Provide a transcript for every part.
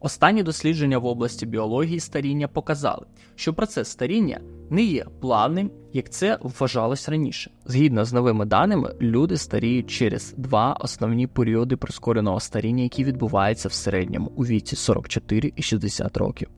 Останні дослідження в області біології старіння показали, що процес старіння не є плавним, як це вважалось раніше. Згідно з новими даними, люди старіють через два основні періоди прискореного старіння, які відбуваються в середньому у віці 44 і 60 років.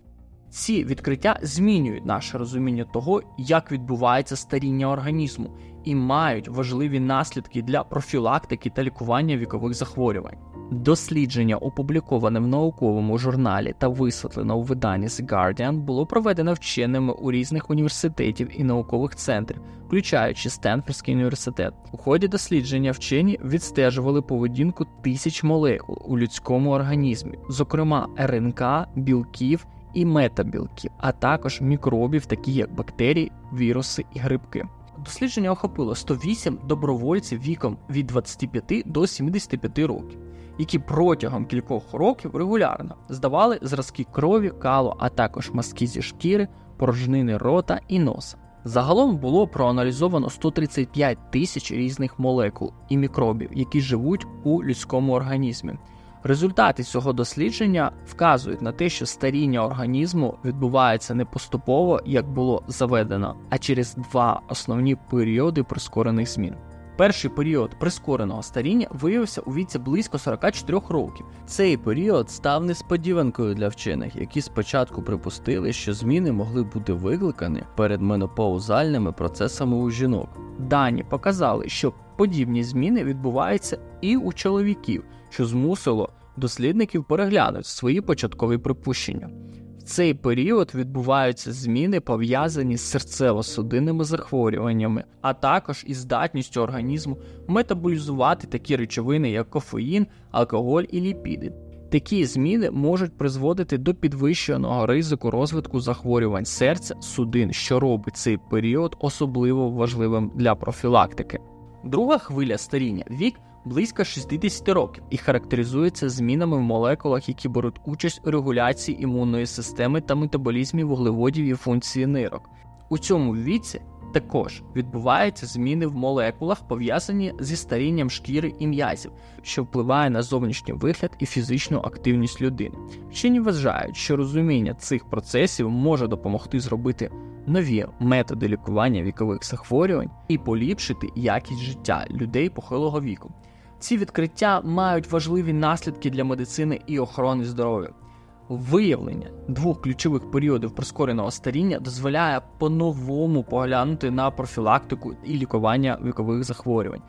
Ці відкриття змінюють наше розуміння того, як відбувається старіння організму, і мають важливі наслідки для профілактики та лікування вікових захворювань. Дослідження, опубліковане в науковому журналі та висвітлено у виданні The Guardian, було проведено вченими у різних університетів і наукових центрів, включаючи Стенфордський університет. У ході дослідження вчені відстежували поведінку тисяч молекул у людському організмі, зокрема РНК, білків і метабілків, а також мікробів, такі як бактерії, віруси і грибки. Дослідження охопило 108 добровольців віком від 25 до 75 років, які протягом кількох років регулярно здавали зразки крові, калу, а також мазки зі шкіри, порожнини рота і носа. Загалом було проаналізовано 135 тисяч різних молекул і мікробів, які живуть у людському організмі. Результати цього дослідження вказують на те, що старіння організму відбувається не поступово, як було заведено, а через два основні періоди прискорених змін. Перший період прискореного старіння виявився у віці близько 44 років. Цей період став несподіванкою для вчених, які спочатку припустили, що зміни могли бути викликані передменопаузальними процесами у жінок. Дані показали, що подібні зміни відбуваються і у чоловіків, що змусило дослідників переглянути свої початкові припущення. Цей період відбуваються зміни, пов'язані з серцево-судинними захворюваннями, а також із здатністю організму метаболізувати такі речовини, як кофеїн, алкоголь і ліпіди. Такі зміни можуть призводити до підвищеного ризику розвитку захворювань серця, судин, що робить цей період особливо важливим для профілактики. Друга хвиля старіння вік близько 60 років і характеризується змінами в молекулах, які беруть участь у регуляції імунної системи та метаболізмі вуглеводів і функції нирок. У цьому віці також відбуваються зміни в молекулах, пов'язані зі старінням шкіри і м'язів, що впливає на зовнішній вигляд і фізичну активність людини. Вчені вважають, що розуміння цих процесів може допомогти зробити нові методи лікування вікових захворювань і поліпшити якість життя людей похилого віку. Ці відкриття мають важливі наслідки для медицини і охорони здоров'я. Виявлення двох ключових періодів прискореного старіння дозволяє по-новому поглянути на профілактику і лікування вікових захворювань.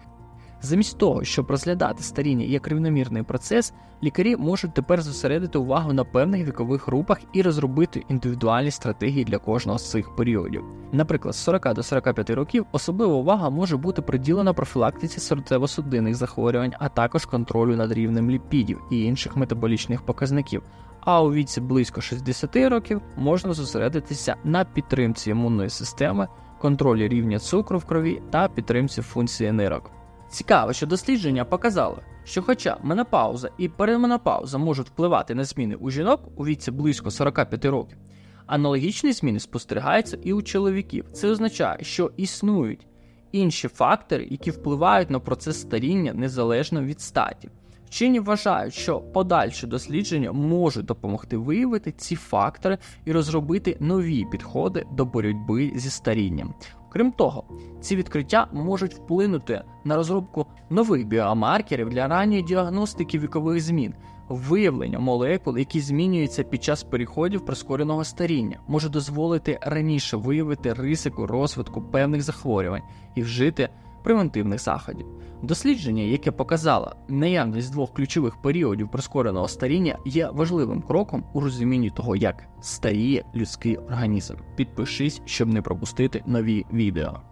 Замість того, щоб розглядати старіння як рівномірний процес, лікарі можуть тепер зосередити увагу на певних вікових групах і розробити індивідуальні стратегії для кожного з цих періодів. Наприклад, з 40 до 45 років особлива увага може бути приділена профілактиці серцево-судинних захворювань, а також контролю над рівнем ліпідів і інших метаболічних показників. А у віці близько 60 років можна зосередитися на підтримці імунної системи, контролі рівня цукру в крові та підтримці функції нирок. Цікаво, що дослідження показало, що хоча менопауза і переменопауза можуть впливати на зміни у жінок у віці близько 45 років, аналогічні зміни спостерігаються і у чоловіків. Це означає, що існують інші фактори, які впливають на процес старіння незалежно від статі. Вчені вважають, що подальші дослідження можуть допомогти виявити ці фактори і розробити нові підходи до боротьби зі старінням. Крім того, ці відкриття можуть вплинути на розробку нових біомаркерів для ранньої діагностики вікових змін. Виявлення молекул, які змінюються під час переходів прискореного старіння, може дозволити раніше виявити ризику розвитку певних захворювань і вжити превентивних заходів. Дослідження, яке показало наявність двох ключових періодів прискореного старіння, є важливим кроком у розумінні того, як старіє людський організм. Підпишись, щоб не пропустити нові відео.